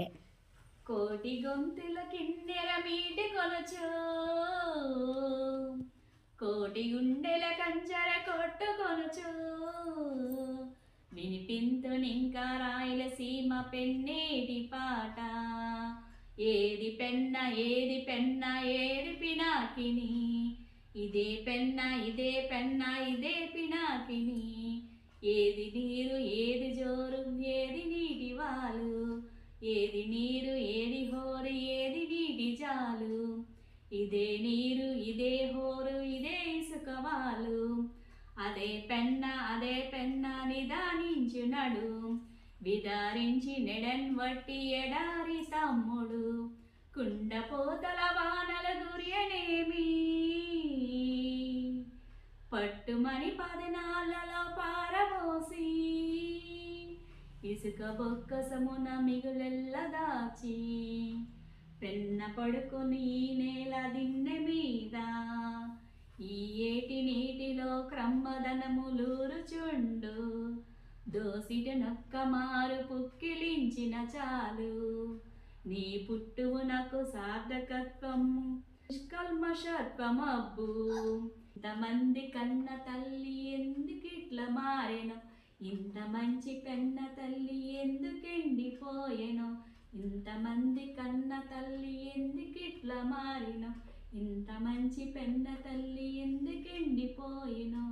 Okay. కోటి గొంతుల కిన్నెర మీటి కొలచు. కోటి గుండెల కంచర కొట్టుకొనచు వినిపింతునింకా రాయలసీమ పెన్నేటి పాట. ఏది పెన్న ఏది పెన్న ఏది పినాకిని. ఇదే పెన్న ఇదే పెన్న ఇదే పినాకిని. ఏది నీరు ఏది ఏది నీరు ఏది హోరు ఏది నీటి జాలు? ఇదే నీరు ఇదే హోరు ఇదే ఇసుకవాలు అదే పెన్న అదే పెన్న నిదానించునడు. విదారించి నెడన్ వట్టి ఎడారి తమ్ముడు. కుండపోతల వానల గురియనేమి? పట్టుమని పదనాల ఇసుక బొక్కసమున మిగులెల్ల దాచి పెన్న పడుకుని నేల దిన్నె మీద. ఈ ఏటి నీటిలో క్రమ్మదనములూరుచుండు దోసిట నొక్క మారు పుక్కిలించిన చాలు. నీ పుట్టువునకు సార్థకత్వము నిష్కల్మషత్వమబ్బు. ఇంతమంది కన్న తల్లి ఎందుకిట్ల మారెను? ఇంత మంచి పెన్న తల్లి ఎందుకెండిపోయెను? ఇంతమంది కన్న తల్లి ఎందుకిట్లా మారినో? ఇంత మంచి పెన్న తల్లి ఎందుకెండిపోయినో?